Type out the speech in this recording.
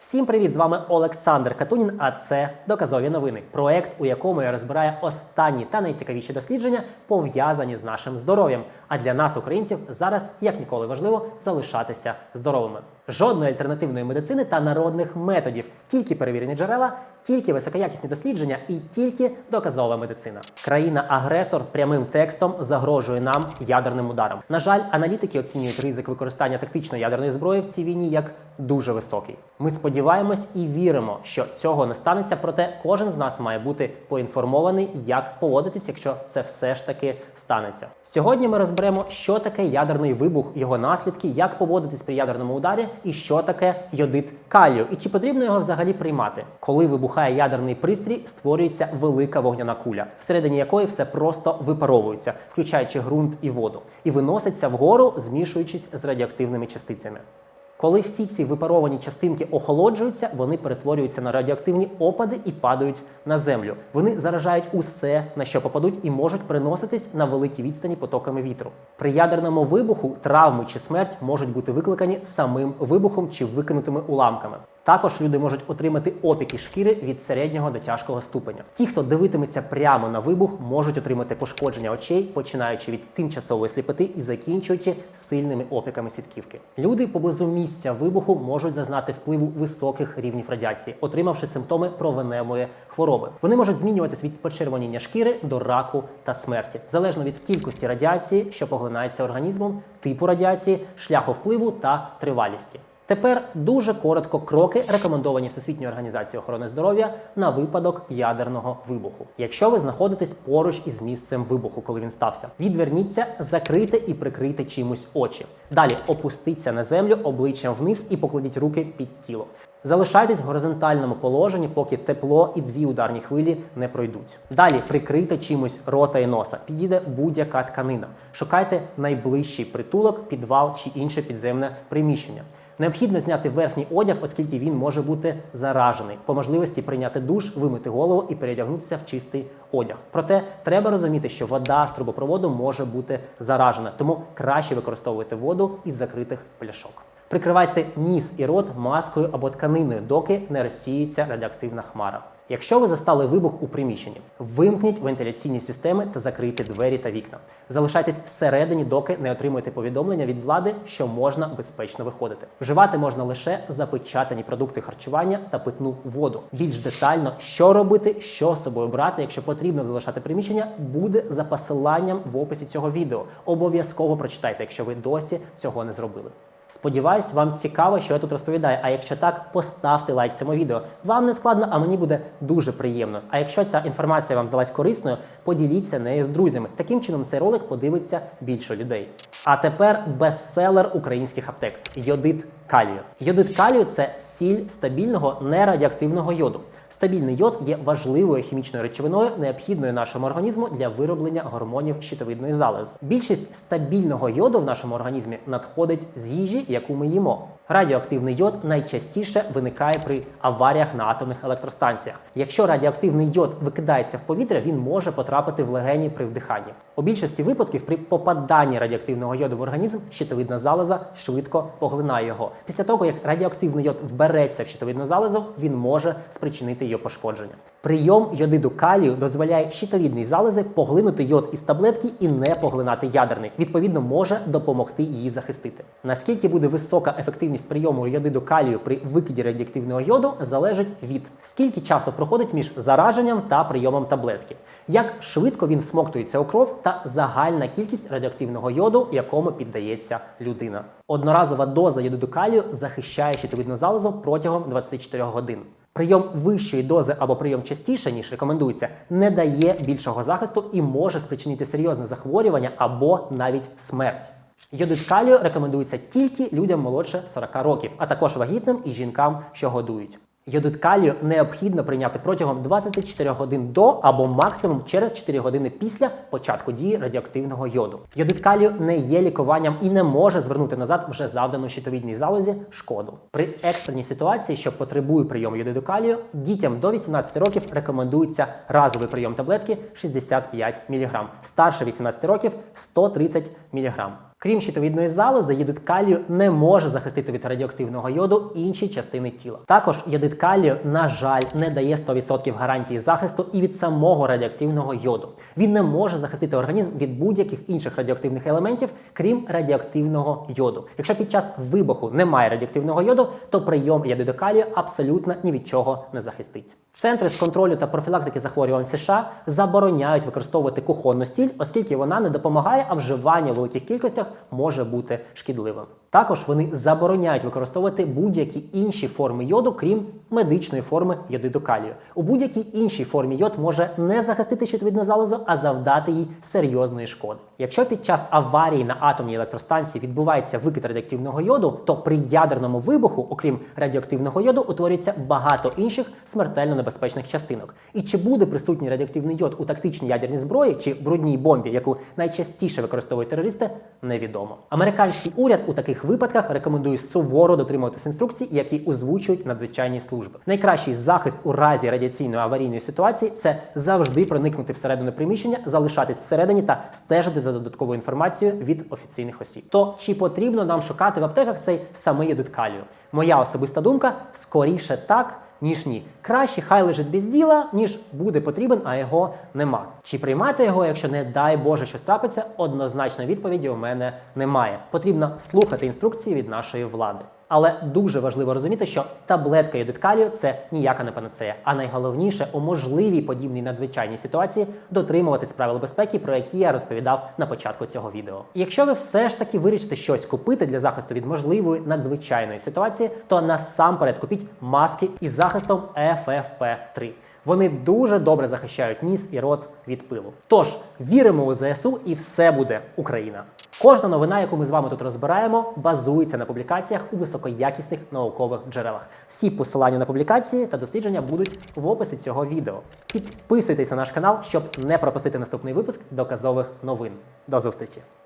Всім привіт! З вами Олександр Катунін. А це доказові новини. Проект, у якому я розбираю останні та найцікавіші дослідження, пов'язані з нашим здоров'ям. А для нас, українців, зараз як ніколи важливо залишатися здоровими. Жодної альтернативної медицини та народних методів, тільки перевірені джерела, тільки високоякісні дослідження і тільки доказова медицина. Країна-агресор прямим текстом загрожує нам ядерним ударом. На жаль, аналітики оцінюють ризик використання тактичної ядерної зброї в цій війні як дуже високий. Ми сподіваємось і віримо, що цього не станеться, проте кожен з нас має бути поінформований, як поводитись, якщо це все ж таки станеться. Сьогодні ми розберемо, що таке ядерний вибух, його наслідки, як поводитись при ядерному ударі, і що таке йодит калію, і чи потрібно його взагалі приймати. Коли вибухає ядерний пристрій, створюється велика вогняна куля, всередині якої все просто випаровується, включаючи ґрунт і воду, і виноситься вгору, змішуючись з радіоактивними частицями. Коли всі ці випаровані частинки охолоджуються, вони перетворюються на радіоактивні опади і падають на землю. Вони заражають усе, на що попадуть, і можуть переноситись на великі відстані потоками вітру. При ядерному вибуху травми чи смерть можуть бути викликані самим вибухом чи викинутими уламками. Також люди можуть отримати опіки шкіри від середнього до тяжкого ступеня. Ті, хто дивитиметься прямо на вибух, можуть отримати пошкодження очей, починаючи від тимчасової сліпоти і закінчуючи сильними опіками сітківки. Люди поблизу місця вибуху можуть зазнати впливу високих рівнів радіації, отримавши симптоми провеневої хвороби. Вони можуть змінюватись від почервоніння шкіри до раку та смерті, залежно від кількості радіації, що поглинається організмом, типу радіації, шляху впливу та тривалісті. Тепер дуже коротко кроки, рекомендовані Всесвітньою організацією охорони здоров'я на випадок ядерного вибуху. Якщо ви знаходитесь поруч із місцем вибуху, коли він стався, відверніться, закрийте і прикрийте чимось очі. Далі опустіться на землю обличчям вниз і покладіть руки під тіло. Залишайтесь в горизонтальному положенні, поки тепло і дві ударні хвилі не пройдуть. Далі прикрийте чимось рота і носа. Підійде будь-яка тканина. Шукайте найближчий притулок, підвал чи інше підземне приміщення. Необхідно зняти верхній одяг, оскільки він може бути заражений. По можливості прийняти душ, вимити голову і переодягнутися в чистий одяг. Проте треба розуміти, що вода з трубопроводу може бути заражена, тому краще використовуйте воду із закритих пляшок. Прикривайте ніс і рот маскою або тканиною, доки не розсіється радіоактивна хмара. Якщо ви застали вибух у приміщенні, вимкніть вентиляційні системи та закрийте двері та вікна. Залишайтесь всередині, доки не отримуєте повідомлення від влади, що можна безпечно виходити. Вживати можна лише запечатані продукти харчування та питну воду. Більш детально, що робити, що з собою брати, якщо потрібно залишати приміщення, буде за посиланням в описі цього відео. Обов'язково прочитайте, якщо ви досі цього не зробили. Сподіваюсь, вам цікаво, що я тут розповідаю. А якщо так, поставте лайк цьому відео. Вам не складно, а мені буде дуже приємно. А якщо ця інформація вам здалась корисною, поділіться нею з друзями. Таким чином цей ролик подивиться більше людей. А тепер бестселер українських аптек йодит калію. Йодит калію це сіль стабільного нерадіоактивного йоду. Стабільний йод є важливою хімічною речовиною, необхідною нашому організму для вироблення гормонів щитовидної залози. Більшість стабільного йоду в нашому організмі надходить з їжі, яку ми їмо. Радіоактивний йод найчастіше виникає при аваріях на атомних електростанціях. Якщо радіоактивний йод викидається в повітря, він може потрапити в легені при вдиханні. У більшості випадків при попаданні радіоактивного йоду в організм щитовидна залоза швидко поглинає його. Після того, як радіоактивний йод вбереться в щитовидну залозу, він може спричинити її пошкодження. Прийом йодиду калію дозволяє щитовідній залозі поглинути йод із таблетки і не поглинати ядерний. Відповідно, може допомогти її захистити. Наскільки буде висока ефективність прийому йодиду калію при викиді радіоактивного йоду, залежить від скільки часу проходить між зараженням та прийомом таблетки, як швидко він всмоктується у кров та загальна кількість радіоактивного йоду, якому піддається людина. Одноразова доза йодиду калію захищає щитовидну залозу протягом 24 годин. Прийом вищої дози або прийом частіше, ніж рекомендується, не дає більшого захисту і може спричинити серйозне захворювання або навіть смерть. Йодит калію рекомендується тільки людям молодше 40 років, а також вагітним і жінкам, що годують. Йодит калію необхідно прийняти протягом 24 годин до або максимум через 4 години після початку дії радіоактивного йоду. Йодит калію не є лікуванням і не може звернути назад вже завдану щитовідній залозі шкоду. При екстреній ситуації, що потребує прийому йодиду калію, дітям до 18 років рекомендується разовий прийом таблетки 65 мг, старше 18 років 130 мг. Крім щитовідної залози, єдит калію не може захистити від радіоактивного йоду інші частини тіла. Також єдит калію, на жаль, не дає 100% гарантії захисту і від самого радіоактивного йоду. Він не може захистити організм від будь-яких інших радіоактивних елементів, крім радіоактивного йоду. Якщо під час вибуху немає радіоактивного йоду, то прийом єдиду калію абсолютно ні від чого не захистить. Центри з контролю та профілактики захворювань США забороняють використовувати кухонну сіль, оскільки вона не допомагає, а вживання в великих кількостях може бути шкідливим. Також вони забороняють використовувати будь-які інші форми йоду, крім медичної форми йодиду калію. У будь-якій іншій формі йод може не захистити щитовидну залозу, а завдати їй серйозної шкоди. Якщо під час аварії на атомній електростанції відбувається викид радіоактивного йоду, то при ядерному вибуху, окрім радіоактивного йоду, утворюється багато інших смертельно небезпечних частинок. І чи буде присутній радіоактивний йод у тактичній ядерній зброї чи брудній бомбі, яку найчастіше використовують терористи, невідомо. Американський уряд у таких випадках рекомендую суворо дотримуватись інструкцій, які озвучують надзвичайні служби. Найкращий захист у разі радіаційної аварійної ситуації це завжди проникнути всередину приміщення, залишатись всередині та стежити за додатковою інформацією від офіційних осіб. То чи потрібно нам шукати в аптеках цей самий ядут калію? Моя особиста думка скоріше так. Ніж ні, краще хай лежить без діла, ніж буде потрібен, а його нема. Чи приймати його, якщо не дай Боже щось трапиться, однозначно відповіді у мене немає. Потрібно слухати інструкції від нашої влади. Але дуже важливо розуміти, що таблетка йодит калію – це ніяка не панацея. А найголовніше у можливій подібній надзвичайній ситуації дотримуватись правил безпеки, про які я розповідав на початку цього відео. І якщо ви все ж таки вирішите щось купити для захисту від можливої надзвичайної ситуації, то насамперед купіть маски із захистом FFP3. Вони дуже добре захищають ніс і рот від пилу. Тож віримо у ЗСУ, і все буде Україна. Кожна новина, яку ми з вами тут розбираємо, базується на публікаціях у високоякісних наукових джерелах. Всі посилання на публікації та дослідження будуть в описі цього відео. Підписуйтесь на наш канал, щоб не пропустити наступний випуск доказових новин. До зустрічі!